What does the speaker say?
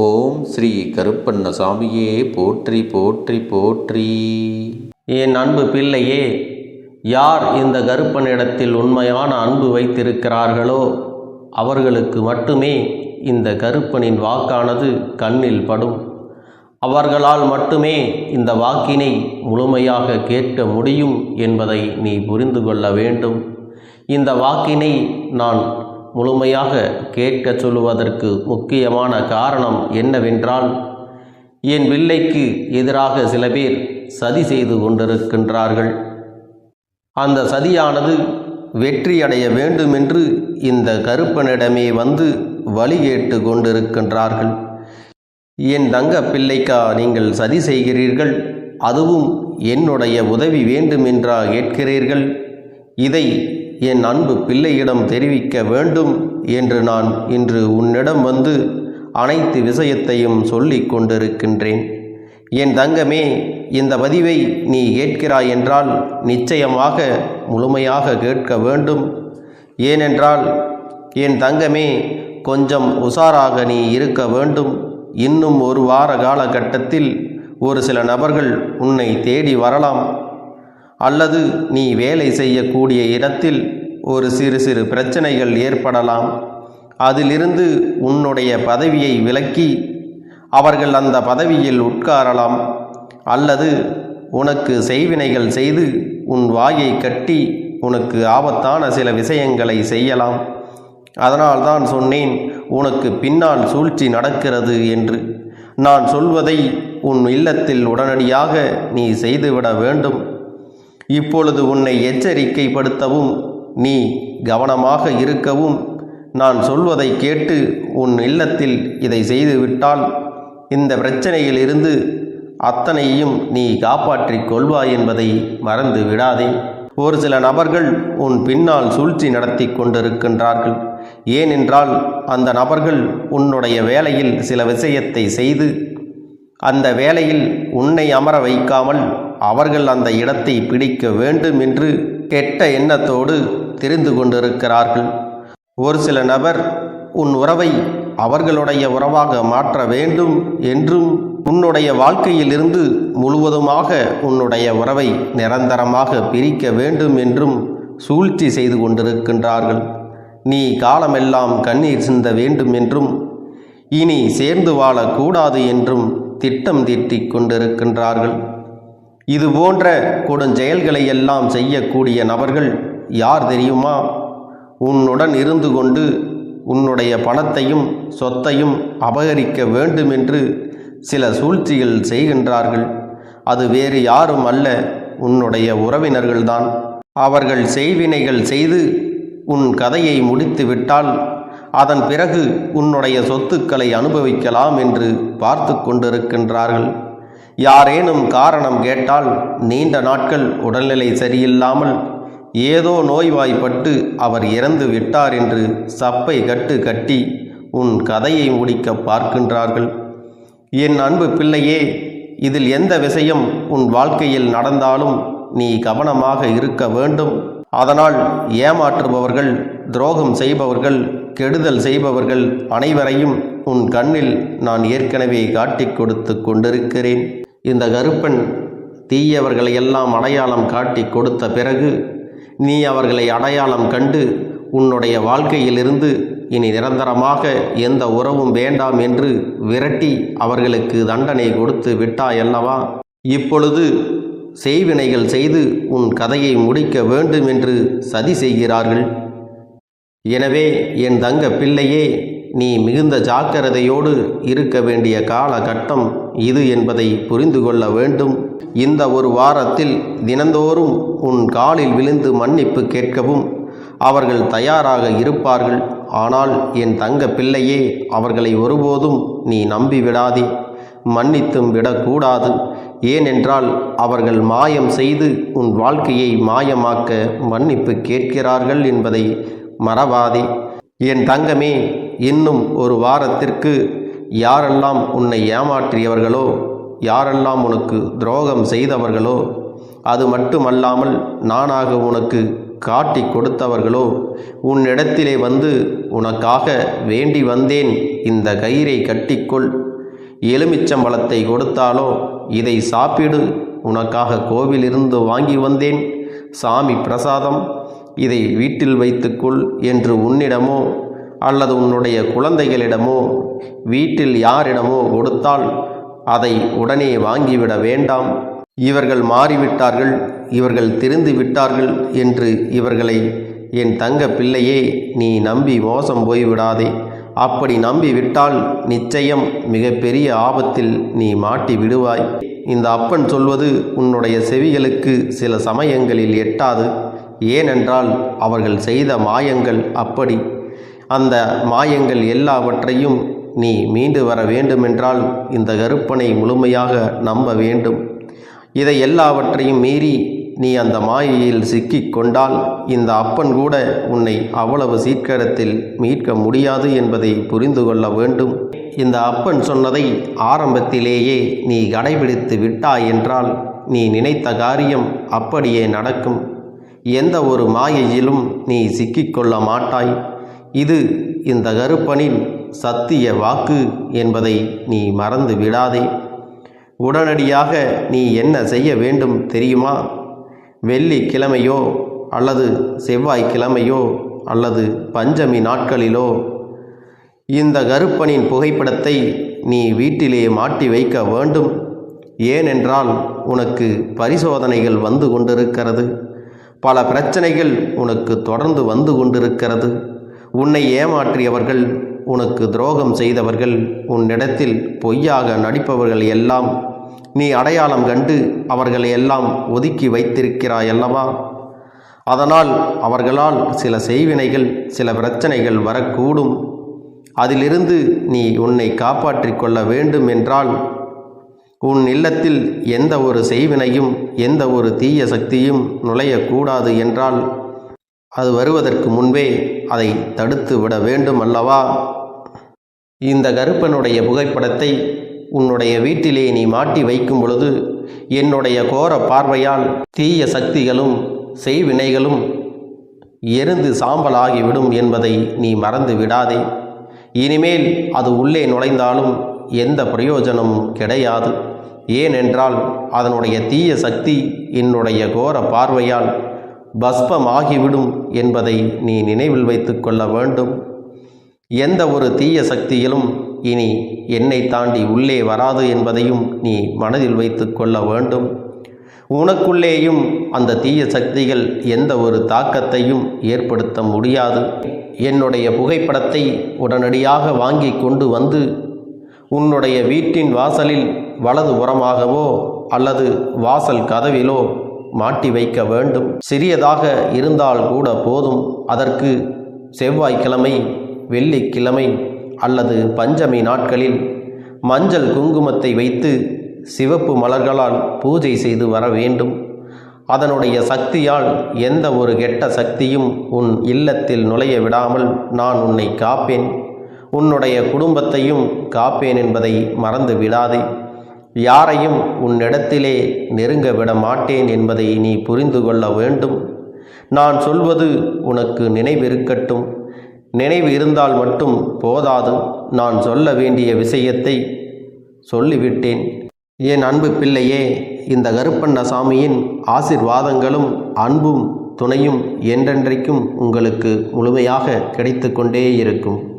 ஓம் ஸ்ரீ கருப்பண்ணசாமியே போற்றி போற்றி போற்றி. என் அன்பு பிள்ளையே யார் இந்த கருப்பனிடத்தில் உண்மையான அன்பு வைத்திருக்கிறார்களோ அவர்களுக்கு மட்டுமே இந்த கருப்பனின் வாக்கானது கண்ணில் படும். அவர்களால் மட்டுமே இந்த வாக்கினை முழுமையாக கேட்க முடியும் என்பதை நீ புரிந்து கொள்ள வேண்டும். இந்த வாக்கினை நான் முழுமையாக கேட்க சொல்லுவதற்கு முக்கியமான காரணம் என்னவென்றால் என் பிள்ளைக்கு எதிராக சில பேர் சதி செய்து கொண்டிருக்கின்றார்கள். அந்த சதியானது வெற்றியடைய வேண்டுமென்று இந்த கருப்பனிடமே வந்து வழி கேட்டு கொண்டிருக்கின்றார்கள். என் தங்க பிள்ளைக்கா நீங்கள் சதி செய்கிறீர்கள். அதுவும் என்னுடைய உதவி வேண்டுமென்றா கேட்கிறீர்கள். இதை என் அன்பு பிள்ளையிடம் தெரிவிக்க வேண்டும் என்று நான் இன்று உன்னிடம் வந்து அனைத்து விஷயத்தையும் சொல்லிக் கொண்டிருக்கின்றேன். என் தங்கமே இந்த பதிவை நீ கேட்கிறாய் என்றால் நிச்சயமாக முழுமையாக கேட்க வேண்டும். ஏனென்றால் என் தங்கமே கொஞ்சம் உஷாராக நீ இருக்க வேண்டும். இன்னும் ஒரு வார காலகட்டத்தில் ஒரு சில நபர்கள் உன்னை தேடி வரலாம். அல்லது நீ வேலை செய்யக்கூடிய இடத்தில் ஒரு சிறு சிறு பிரச்சனைகள் ஏற்படலாம். அதிலிருந்து உன்னுடைய பதவியை விலக்கி அவர்கள் அந்த பதவியில் உட்காரலாம். அல்லது உனக்கு செய்வினைகள் செய்து உன் வாயை கட்டி உனக்கு ஆபத்தான சில விஷயங்களை செய்யலாம். அதனால்தான் சொன்னேன் உனக்கு பின்னால் சூழ்ச்சி நடக்கிறது என்று. நான் சொல்வதை உன் இல்லத்தில் உடனடியாக நீ செய்துவிட வேண்டும். இப்பொழுது உன்னை எச்சரிக்கைப்படுத்தவும் நீ கவனமாக இருக்கவும் நான் சொல்வதை கேட்டு உன் இல்லத்தில் இதை செய்துவிட்டால் இந்த பிரச்சனையில் இருந்து அத்தனையும் நீ காப்பாற்றிக் கொள்வாய் என்பதை மறந்து விடாதே. ஒரு சில நபர்கள் உன் பின்னால் சூழ்ச்சி நடத்தி கொண்டிருக்கின்றார்கள். ஏனென்றால் அந்த நபர்கள் உன்னுடைய வேலையில் சில விஷயத்தை செய்து அந்த வேலையில் உன்னை அமர வைக்காமல் அவர்கள் அந்த இடத்தை பிடிக்க வேண்டும் என்று கெட்ட எண்ணத்தோடு தெரிந்து கொண்டிருக்கிறார்கள். ஒரு சில நபர் உன் உறவை அவர்களுடைய உறவாக மாற்ற வேண்டும் என்றும் உன்னுடைய வாழ்க்கையிலிருந்து முழுவதுமாக உன்னுடைய உறவை நிரந்தரமாக பிரிக்க வேண்டும் என்றும் சூழ்ச்சி செய்து கொண்டிருக்கின்றார்கள். நீ காலமெல்லாம் கண்ணீர் சிந்த வேண்டும் என்றும் இனி சேர்ந்து வாழக்கூடாது என்றும் திட்டம் தீட்டிக் கொண்டிருக்கின்றார்கள். இது போன்ற கொடுஞ்செயல்களை எல்லாம் செய்யக்கூடிய நபர்கள் யார் தெரியுமா? உன்னுடன் இருந்து கொண்டு உன்னுடைய பணத்தையும் சொத்தையும் அபகரிக்க வேண்டுமென்று சில சூழ்ச்சிகள் செய்கின்றார்கள். அது வேறு யாரும் அல்ல உன்னுடைய உறவினர்கள்தான். அவர்கள் செய்வினைகள் செய்து உன் கதையை முடித்து விட்டால் அதன் பிறகு உன்னுடைய சொத்துக்களை அனுபவிக்கலாம் என்று பார்த்து கொண்டிருக்கின்றார்கள். யாரேனும் காரணம் கேட்டால் நீண்ட நாட்கள் உடல்நிலை சரியில்லாமல் ஏதோ நோய்வாய்ப்பட்டு அவர் இறந்து விட்டார் என்று சப்பை கட்டு கட்டி உன் கதையை முடிக்க பார்க்கின்றார்கள். என் அன்பு பிள்ளையே இதில் எந்த விஷயம் உன் வாழ்க்கையில் நடந்தாலும் நீ கவனமாக இருக்க வேண்டும். அதனால் ஏமாற்றுபவர்கள் துரோகம் செய்பவர்கள் கெடுதல் செய்பவர்கள் அனைவரையும் உன் கண்ணில் நான் ஏற்கனவே காட்டிக் கொடுத்து கொண்டிருக்கிறேன். இந்த கருப்பன் தீயவர்களை எல்லாம் அடையாளம் காட்டி கொடுத்த பிறகு நீ அவர்களை அடையாளம் கண்டு உன்னுடைய வாழ்க்கையிலிருந்து இனி நிரந்தரமாக எந்த உறவும் வேண்டாம் என்று விரட்டி அவர்களுக்கு தண்டனை கொடுத்து விட்டாயல்லவா இப்பொழுது செய்வினைகள் செய்து உன் கதையை முடிக்க வேண்டும் என்று சதி செய்கிறார்கள். எனவே என் தங்க பிள்ளையே நீ மிகுந்த ஜாக்கிரதையோடு இருக்க வேண்டிய காலகட்டம் இது என்பதை புரிந்து கொள்ள வேண்டும். இந்த ஒரு வாரத்தில் தினந்தோறும் உன் காலில் விழுந்து மன்னிப்பு கேட்கவும் அவர்கள் தயாராக இருப்பார்கள். ஆனால் என் தங்க பிள்ளையே அவர்களை ஒருபோதும் நீ நம்பி விடாதே. மன்னித்தும் விடக்கூடாது. ஏனென்றால் அவர்கள் மாயம் செய்து உன் வாழ்க்கையை மாயமாக்க மன்னிப்பு கேட்கிறார்கள் என்பதை மறவாதே. என் தங்கமே இன்னும் ஒரு வாரத்திற்கு யாரெல்லாம் உன்னை ஏமாற்றியவர்களோ யாரெல்லாம் உனக்கு துரோகம் செய்தவர்களோ அது மட்டுமல்லாமல் நானாக உனக்கு காட்டி கொடுத்தவர்களோ உன்னிடத்திலே வந்து உனக்காக வேண்டி வந்தேன். இந்த கயிறை கட்டிக்கொள். எலுமிச்சம்பழத்தை கொடுத்தாலோ இதை சாப்பிடு. உனக்காக கோவிலிருந்து வாங்கி வந்தேன். சாமி பிரசாதம். இதை வீட்டில் வைத்துக்கொள் என்று உன்னிடமோ அல்லது உன்னுடைய குழந்தைகளிடமோ வீட்டில் யாரிடமோ கொடுத்தால் அதை உடனே வாங்கிவிட வேண்டாம். இவர்கள் மாறிவிட்டார்கள் இவர்கள் திருந்து விட்டார்கள் என்று இவர்களை என் தங்க பிள்ளையே நீ நம்பி மோசம் போய்விடாதே. அப்படி நம்பி விட்டால் நிச்சயம் மிகப்பெரிய ஆபத்தில் நீ மாட்டி விடுவாய் இந்த அப்பன் சொல்வது உன்னுடைய செவிகளுக்கு சில சமயங்களில் எட்டாது. ஏனென்றால் அவர்கள் செய்த மாயங்கள் அப்படி. அந்த மாயங்கள் எல்லாவற்றையும் நீ மீண்டு வர வேண்டுமென்றால் இந்த கருப்பனை முழுமையாக நம்ப வேண்டும். இதை எல்லாவற்றையும் மீறி நீ அந்த மாயையில் சிக்கிக் கொண்டால் இந்த அப்பன் கூட உன்னை அவ்வளவு சீக்கிரத்தில் மீட்க முடியாது என்பதை புரிந்து கொள்ள வேண்டும். இந்த அப்பன் சொன்னதை ஆரம்பத்திலேயே நீ கடைபிடித்து விட்டாய் என்றால் நீ நினைத்த காரியம் அப்படியே நடக்கும். எந்த ஒரு மாயையிலும் நீ சிக்கிக்கொள்ள மாட்டாய். இது இந்த கருப்பனின் சத்திய வாக்கு என்பதை நீ மறந்து விடாதே. உடனடியாக நீ என்ன செய்ய வேண்டும் தெரியுமா? வெள்ளிக்கிழமையோ அல்லது செவ்வாய்க்கிழமையோ அல்லது பஞ்சமி நாட்களிலோ? இந்த கருப்பனின் புகைப்படத்தை நீ வீட்டிலே மாட்டி வைக்க வேண்டும். ஏனென்றால் உனக்கு பரிசோதனைகள் வந்து கொண்டிருக்கிறது. பல பிரச்சனைகள் உனக்கு தொடர்ந்து வந்து கொண்டிருக்கிறது. உன்னை ஏமாற்றியவர்கள் உனக்கு துரோகம் செய்தவர்கள் உன்னிடத்தில் பொய்யாக நடிப்பவர்கள் எல்லாம் நீ அடையாளம் கண்டு அவர்களை எல்லாம் ஒதுக்கி வைத்திருக்கிறாய் அல்லவா? அதனால் அவர்களால் சில செய்வினைகள் சில பிரச்சனைகள் வரக்கூடும். அதிலிருந்து நீ உன்னை காப்பாற்றிக் கொள்ள வேண்டும் என்றால் உன் இல்லத்தில் எந்த ஒரு செய்வினையும் எந்த ஒரு தீய சக்தியும் நுழையக்கூடாது என்றால் அது வருவதற்கு முன்பே அதை தடுத்து விட வேண்டும் அல்லவா இந்த கருப்பனுடைய புகைப்படத்தை உன்னுடைய வீட்டிலே நீ மாட்டி வைக்கும் பொழுது என்னுடைய கோர பார்வையால் தீய சக்திகளும் செய்வினைகளும் எரிந்து சாம்பலாகிவிடும் என்பதை நீ மறந்து விடாதே. இனிமேல் அது உள்ளே நுழைந்தாலும் எந்த பிரயோஜனமும் கிடையாது. ஏனென்றால் அதனுடைய தீய சக்தி என்னுடைய கோர பார்வையால் பஸ்பமாகிவிடும் என்பதை நீ நினைவில் வைத்து கொள்ள வேண்டும். எந்த ஒரு தீய சக்தியிலும் இனி என்னை தாண்டி உள்ளே வராது என்பதையும் நீ மனதில் வைத்து கொள்ள வேண்டும். உனக்குள்ளேயும் அந்த தீய சக்திகள் எந்த ஒரு தாக்கத்தையும் ஏற்படுத்த முடியாது. என்னுடைய புகைப்படத்தை உடனடியாக வாங்கி கொண்டு வந்து உன்னுடைய வீட்டின் வாசலில் வலது புறமாகவோ அல்லது வாசல் கதவிலோ மாட்டி வைக்க வேண்டும். சிறியதாக இருந்தால் கூட போதும். அதற்கு செவ்வாய்க்கிழமை வெள்ளிக்கிழமை அல்லது பஞ்சமி நாட்களில் மஞ்சள் குங்குமத்தை வைத்து சிவப்பு மலர்களால் பூஜை செய்து வர வேண்டும். அதனுடைய சக்தியால் எந்த ஒரு கெட்ட சக்தியும் உன் இல்லத்தில் நுழைய விடாமல் நான் உன்னை காப்பேன். உன்னுடைய குடும்பத்தையும் காப்பேன் என்பதை மறந்து விடாதே. யாரையும் உன்னிடத்திலே நெருங்க விட மாட்டேன் என்பதை நீ புரிந்து கொள்ள வேண்டும். நான் சொல்வது உனக்கு நினைவிருக்கட்டும். நினைவு இருந்தால் மட்டும் போதாது. நான் சொல்ல வேண்டிய விஷயத்தை சொல்லிவிட்டேன். என் அன்பு பிள்ளையே இந்த கருப்பண்ணசாமியின் ஆசிர்வாதங்களும் அன்பும் துணையும் என்றென்றைக்கும் உங்களுக்கு முழுமையாக கிடைத்து கொண்டே இருக்கும்.